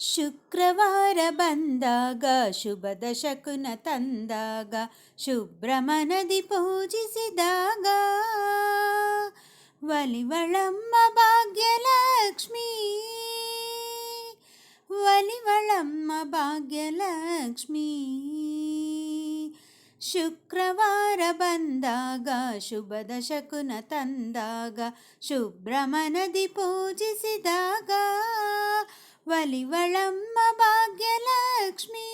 ಶುಕ್ರವಾರ ಬಂದಾಗ ಶುಭದ ಶಕುನ ತಂದಾಗ ಶುಭ್ರಮನದಿ ಪೂಜಿಸಿದಾಗ ಒಲಿವಳಮ್ಮ ಭಾಗ್ಯಲಕ್ಷ್ಮೀ ಒಲಿವಳಮ್ಮ ಭಾಗ್ಯಲಕ್ಷ್ಮೀ ಶುಕ್ರವಾರ ಬಂದಾಗ ಶುಭದ ಶಕುನ ತಂದಾಗ ಶುಭ್ರಮನದಿ ಪೂಜಿಸಿದಾಗ ಒಲಿವಳಮ್ಮ ಭಾಗ್ಯಲಕ್ಷ್ಮೀ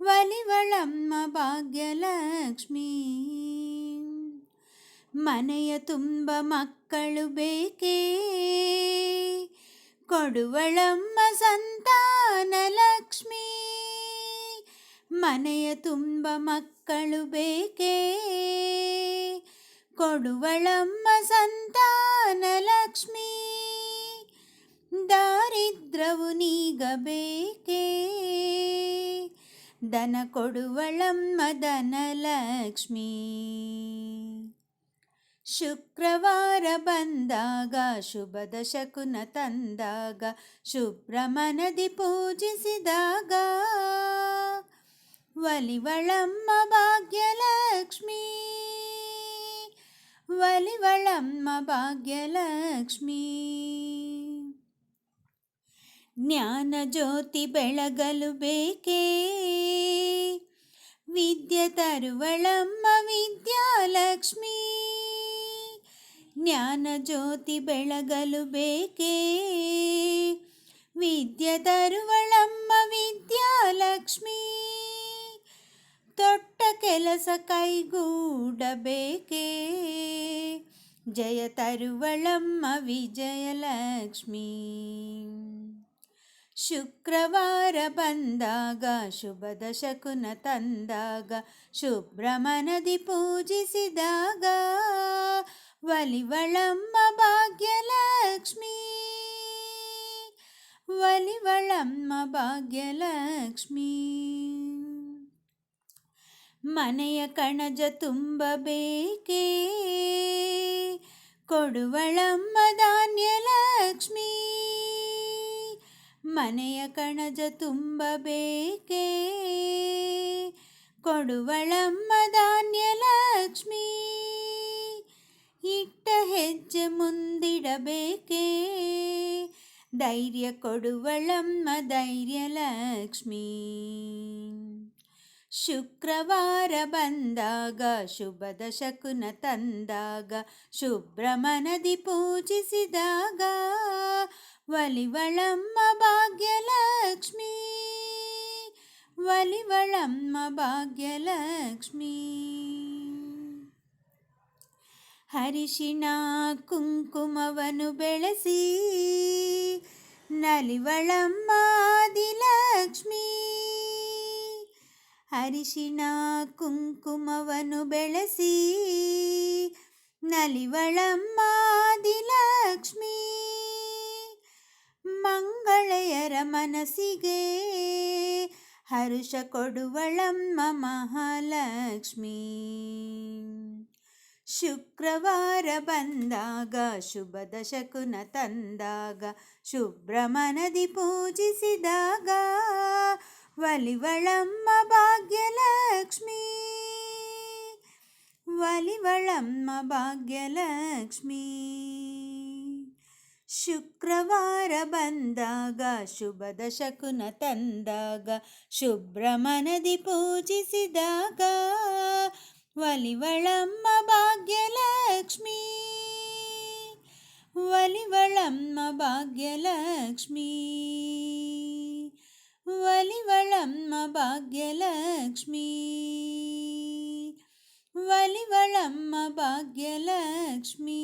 ಒಲಿವಳಮ್ಮ ಭಾಗ್ಯಲಕ್ಷ್ಮಿ ಮನೆಯ ತುಂಬ ಮಕ್ಕಳು ಬೇಕೇ ಕೊಡುವಳಮ್ಮ ಸಂತಾನ ಲಕ್ಷ್ಮೀ ಮನೆಯ ತುಂಬ ಮಕ್ಕಳು ಬೇಕೇ ಕೊಡುವಳಮ್ಮ ಸಂತಾನ ಲಕ್ಷ್ಮೀ ದಾರಿದ್ರವು ನೀಗಬೇಕೇ? ದನ ಕೊಡುವಳಮ್ಮ ಧನಲಕ್ಷ್ಮೀ ಶುಕ್ರವಾರ ಬಂದಾಗ ಶುಭದ ಶಕುನ ತಂದಾಗ ಶುಭ್ರಮನದಿ ಪೂಜಿಸಿದಾಗ ಒಲಿವಳಮ್ಮ ಭಾಗ್ಯಲಕ್ಷ್ಮೀ. ಒಲಿವಳಮ್ಮ ಭಾಗ್ಯಲಕ್ಷ್ಮೀ. ಜ್ಞಾನ ಜ್ಯೋತಿ ಬೆಳಗಲು ಬೇಕೇ? ವಿದ್ಯೆ ತರುವಳಮ್ಮ ವಿದ್ಯಾಲಕ್ಷ್ಮೀ. ಜ್ಞಾನ ಜ್ಯೋತಿ ಬೆಳಗಲು ಬೇಕೇ? ವಿದ್ಯೆ ತರುವಳಮ್ಮ ವಿದ್ಯಾಲಕ್ಷ್ಮೀ. ತೊಟ್ಟ ಕೆಲಸ ಕೈಗೂಡಬೇಕೇ? ಜಯ ತರುವಳಮ್ಮ ವಿಜಯಲಕ್ಷ್ಮೀ. ಶುಕ್ರವಾರ ಬಂದಾಗ ಶುಭದ ಶಕುನ ತಂದಾಗ, ಶುಭ್ರಮನದಿ ಪೂಜಿಸಿದಾಗ, ವಲಿವಳಮ್ಮ ಭಾಗ್ಯಲಕ್ಷ್ಮೀ ವಲಿವಳಮ್ಮ ಭಾಗ್ಯಲಕ್ಷ್ಮೀ. ಮನೆಯ ಕಣಜ ತುಂಬಬೇಕೇ ಕೊಡುವಳಮ್ಮ ಧಾನ್ಯಲಕ್ಷ್ಮೀ ಮನೆಯ ಕಣಜ ತುಂಬಬೇಕೇ ಕೊಡುವಳಮ್ಮ ಧಾನ್ಯಲಕ್ಷ್ಮೀ ಇಟ್ಟ ಹೆಜ್ಜೆ ಮುಂದಿಡಬೇಕೇ? ಧೈರ್ಯ ಕೊಡುವಳಮ್ಮ ಧೈರ್ಯಲಕ್ಷ್ಮೀ ಶುಕ್ರವಾರ ಬಂದಾಗ ಶುಭದ ಶಕುನ ತಂದಾಗ, ಶುಭ್ರಮನದಿ ಪೂಜಿಸಿದಾಗ, ವಲಿವಳಮ್ಮ ಭಾಗ್ಯಲಕ್ಷ್ಮಿ ವಲಿವಳಮ್ಮ ಭಾಗ್ಯಲಕ್ಷ್ಮಿ. ಹರಿಶಿಣ ಕುಂಕುಮವನ್ನು ಬೆಳೆಸಿ, ನಲಿವಳಮ್ಮ ಆದಿಲಕ್ಷ್ಮೀ. ಹರಿಶಿಣ ಕುಂಕುಮವನ್ನು ಬೆಳೆಸಿ ಲಕ್ಷ್ಮಿ ಮಂಗಳೆಯರ ಮನಸ್ಸಿಗೆ ಹರುಷ ಕೊಡುವಳಮ್ಮ ಮಹಾಲಕ್ಷ್ಮಿ. ಶುಕ್ರವಾರ ಬಂದಾಗ ಶುಭದ ಶಕುನ ತಂದಾಗ ಶುಭ್ರಮನದಿ ಪೂಜಿಸಿದಾಗ ಒಲಿವಳಮ್ಮ ಭಾಗ್ಯಲಕ್ಷ್ಮೀ ಒಲಿವಳಮ್ಮ ಭಾಗ್ಯಲಕ್ಷ್ಮೀ ಶುಕ್ರವಾರ ಬಂದಾಗ ಶುಭದ ಶಕುನ ತಂದಾಗ ಶುಭ್ರಮನದಿ ಪೂಜಿಸಿದಾಗ ಒಲಿವಳಮ್ಮ ಭಾಗ್ಯಲಕ್ಷ್ಮೀ ಒಲಿವಳಮ್ಮ ಭಾಗ್ಯಲಕ್ಷ್ಮೀ ಒಲಿವಳಮ್ಮ ಭಾಗ್ಯಲಕ್ಷ್ಮೀ ಒಲಿವಳಮ್ಮ ಭಾಗ್ಯಲಕ್ಷ್ಮೀ